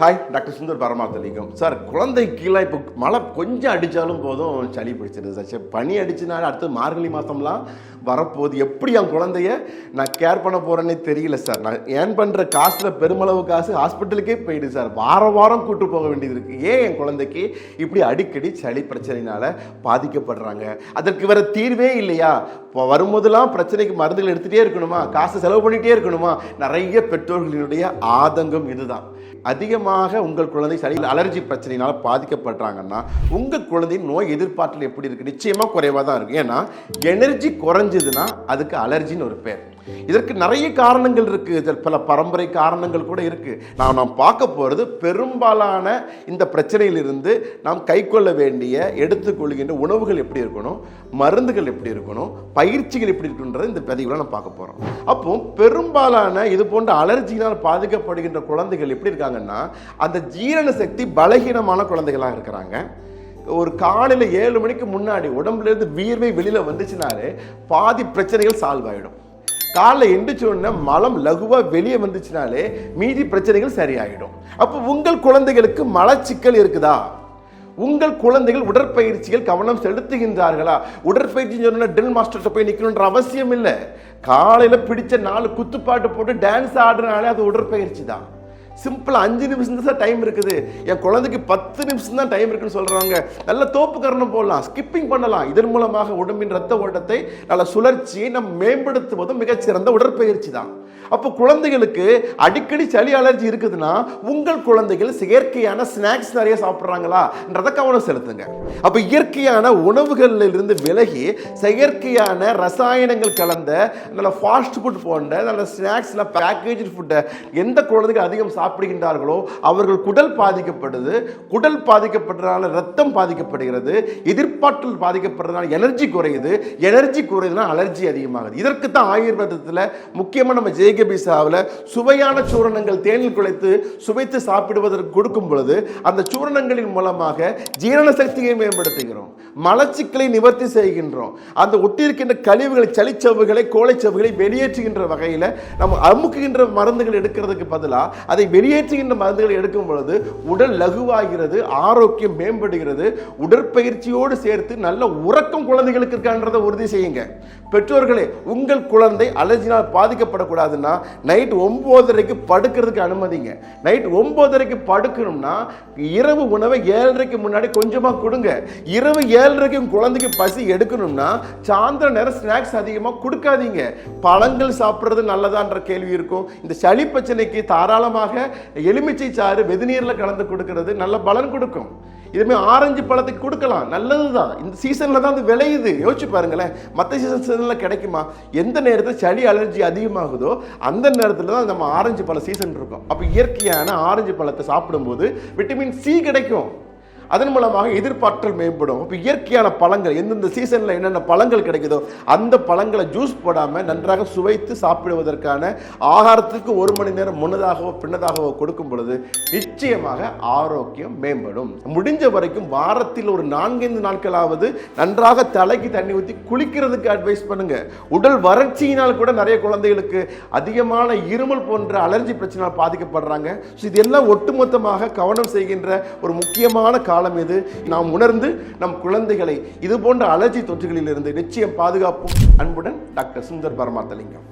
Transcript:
Hi doctor Sundar Paramathalingam sir குழந்தை கீழே இப்போ மழை கொஞ்சம் அடித்தாலும் போதும் சளி பிடிச்சிருது. சார் சரி பனி அடிச்சுனாலும் அடுத்து மார்கழி மாதம்லாம் வரப்போகுது. எப்படி என் குழந்தைய நான் கேர் பண்ண போகிறேன்னே தெரியல சார். நான் ஏன் பண்ணுற காசில் பெருமளவு காசு ஹாஸ்பிட்டலுக்கே போயிடுது சார். வாரம் வாரம் கூட்டு போக வேண்டியது இருக்குது ஏன் என் குழந்தைக்கு இப்படி அடிக்கடி சளி பிரச்சனையினால பாதிக்கப்படுறாங்க? அதற்கு வேற தீர்வே இல்லையா? இப்போ வரும்போதெல்லாம் பிரச்சனைக்கு மருந்துகள் எடுத்துகிட்டே இருக்கணுமா? காசு செலவு பண்ணிகிட்டே இருக்கணுமா? நிறைய பெற்றோர்களினுடைய ஆதங்கம் இதுதான். அதிகமாக உங்கள் குழந்தை சளி அலர்ஜி பிரச்சனையினால பாதிக்கப்படுறாங்கன்னா உங்கள் குழந்தையின் நோய் எதிர்ப்பாற்றல் எப்படி இருக்குது நிச்சயமாக குறைவாக தான் இருக்கும் ஏன்னா எனர்ஜி குறைஞ்சதுன்னா அதுக்கு அலர்ஜின்னு ஒரு பேர். இதற்கு நிறைய காரணங்கள் இருக்குது இதில் பல பரம்பரை காரணங்கள் கூட இருக்குது நான் நாம் பார்க்க போகிறது பெரும்பாலான இந்த பிரச்சனையிலிருந்து நாம் கைக்கொள்ள வேண்டிய எடுத்துக்கொள்கின்ற உணவுகள் எப்படி இருக்கணும் மருந்துகள் எப்படி இருக்கணும் பயிற்சிகள் எப்படி இருக்குன்றதை இந்த பதிவில் நம்ம பார்க்க போகிறோம் அப்போ பெரும்பாலான இது போன்ற அலர்ஜியினால் பாதிக்கப்படுகின்ற குழந்தைகள் எப்படி இருக்காங்கன்னா அந்த ஜீரண சக்தி பலகீனமான குழந்தைகளாக இருக்கிறாங்க. ஒரு காலையில் ஏழு மணிக்கு முன்னாடி உடம்புல இருந்து வியர்வை வெளியில் வந்துச்சுனாலே பாதி பிரச்சனைகள் சால்வ் ஆகிடும் காலைல எந்திரிச்சோடனே மலம் லகுவாக வெளியே வந்துச்சுனாலே மீதி பிரச்சனைகள் சரியாயிடும். அப்போ உங்கள் குழந்தைகளுக்கு மலச்சிக்கல் இருக்குதா? உங்கள் குழந்தைகள் உடற்பயிற்சிகள் கவனம் செலுத்துகின்றார்களா? உடற்பயிற்சி சொன்னா ட்ரில் மாஸ்டர்கிட்ட போய் நிற்கணுன்ற அவசியம் இல்லை. காலையில் பிடிச்ச நாலு குத்துப்பாட்டு போட்டு டான்ஸ் ஆடுறனாலே அது உடற்பயிற்சி தான் சிம்பிளாக அஞ்சு நிமிஷம் தான் டைம் இருக்குது. என் குழந்தைக்கு பத்து நிமிஷம் தான் டைம் இருக்குன்னு சொல்கிறாங்க நல்ல தோப்பு கரணம் போடலாம் ஸ்கிப்பிங் பண்ணலாம். இதன் மூலமாக உடம்பின் ரத்த ஓட்டத்தை நல்ல சுழற்சியை நம் மேம்படுத்துவதும் மிகச்சிறந்த உடற்பயிற்சி தான். அப்போ குழந்தைகளுக்கு அடிக்கடி சளி அலர்ஜி இருக்குதுன்னா உங்கள் குழந்தைகள் செயற்கையான ஸ்நாக்ஸ் நிறைய சாப்பிட்றாங்களான்றத கவனம் செலுத்துங்க. அப்போ இயற்கையான உணவுகளில் இருந்து விலகி செயற்கையான ரசாயனங்கள் கலந்த நல்ல ஃபாஸ்ட் ஃபுட் போன்ற நல்ல ஸ்நாக்ஸில் பேக்கேஜ் ஃபுட்டை எந்த குழந்தைகள் அதிகம் சாப்பிடுகின்றார்களோ அவர்கள் குடல் பாதிக்கப்படுது. குடல் பாதிக்கப்படுறதுனால ரத்தம் பாதிக்கப்படுகிறது. எதிர்ப்பாற்றல் பாதிக்கப்படுறதுனால எனர்ஜி குறையுது. எனர்ஜி குறையுதுன்னா அலர்ஜி அதிகமாகுது. இதற்கு தான் ஆயுர்வேதத்தில் முக்கியமாக நம்ம ஜெய ஏகபிசாவில் சுவையான சூரணங்கள் தேனில் குழைத்து சுவைத்து சாப்பிடுவதற்கு கொடுக்கும் பொழுது அந்த சூரணங்களின் மூலமாக ஜீரண சக்தியை மேம்படுத்துகிறோம். மலச்சிக்கலை நிவர்த்தி செய்கின்றோம். அந்த ஒட்டியிருக்கின்ற கழிவுகளை சளிச்சவுகளை கோழைச்சவுகளை வெளியேற்றுகின்ற வகையில் நம்ம அமுக்குகின்ற மருந்துகள் எடுக்கிறதுக்கு பதிலாக அதை வெளியேற்றுகின்ற மருந்துகளை எடுக்கும் பொழுது உடல் லகுவாகிறது ஆரோக்கியம் மேம்படுகிறது. உடற்பயிற்சியோடு சேர்த்து நல்ல உறக்கம் குழந்தைகளுக்கு இருக்கான்றதை உறுதி செய்யுங்க. பெற்றோர்களே உங்கள் குழந்தை அலர்ஜினால் பாதிக்கப்படக்கூடாதுன்னா நைட் ஒம்போதரைக்கு படுக்கிறதுக்கு அனுமதிங்க. நைட் ஒம்போதரைக்கு படுக்கணும்னா இரவு உணவை ஏழரைக்கு முன்னாடி கொஞ்சமாக கொடுங்க. இரவு ஏழரைக்கு குழந்தைக்கு பசி எடுக்கணும்னா சாயந்தரம் நேரம் ஸ்நாக்ஸ் அதிகமாக கொடுக்காதீங்க. பழங்கள் சாப்பிட்றது நல்லதான்ற கேள்வி இருக்கும். இந்த சளி பிரச்சனைக்கு தாராளமாக எலுமிச்சை சாறு வெதுநீரில் கலந்து கொடுக்கறது நல்ல பலன் கொடுக்கும். இதுமே ஆரஞ்சு பழத்துக்கு கொடுக்கலாம். நல்லது தான் இந்த சீசனில் தான் அது விளையுது. யோசிச்சு பாருங்களேன். மற்ற சீசன் சீசனில் கிடைக்குமா? எந்த நேரத்தில் சளி அலர்ஜி அதிகமாகுதோ அந்த நேரத்தில் தான் நம்ம ஆரஞ்சு பழ சீசன் இருக்கும். அப்போ இயற்கையான ஆரஞ்சு பழத்தை சாப்பிடும்போது விட்டமின் சி கிடைக்கும். அதன் மூலமாக எதிர்ப்பாற்றல் மேம்படும். இப்போ இயற்கையான பழங்கள் எந்தெந்த சீசனில் என்னென்ன பழங்கள் கிடைக்குதோ அந்த பழங்களை ஜூஸ் போடாமல் நன்றாக சுவைத்து சாப்பிடுவதற்கான ஆகாரத்துக்கு ஒரு மணி நேரம் முன்னதாகவோ பின்னதாகவோ கொடுக்கும் பொழுது நிச்சயமாக ஆரோக்கியம் மேம்படும். முடிஞ்ச வரைக்கும் வாரத்தில் ஒரு நான்கைந்து நாட்களாவது நன்றாக தலைக்கு தண்ணி ஊற்றி குளிக்கிறதுக்கு அட்வைஸ் பண்ணுங்க. உடல் வறட்சியினால் கூட நிறைய குழந்தைகளுக்கு அதிகமான இருமல் போன்ற அலர்ஜி பிரச்சனையால் பாதிக்கப்படுறாங்க. ஸோ இதெல்லாம் ஒட்டுமொத்தமாக கவனம் செய்கின்ற ஒரு முக்கியமான காலம் எது? நாம் உணர்ந்து நம் குழந்தைகளை இது போன்ற அலர்ஜி தொற்றுகளிலிருந்து நிச்சயம் பாதுகாப்போம். அன்புடன் டாக்டர் சுந்தர் பரமாத்தலிங்கம்.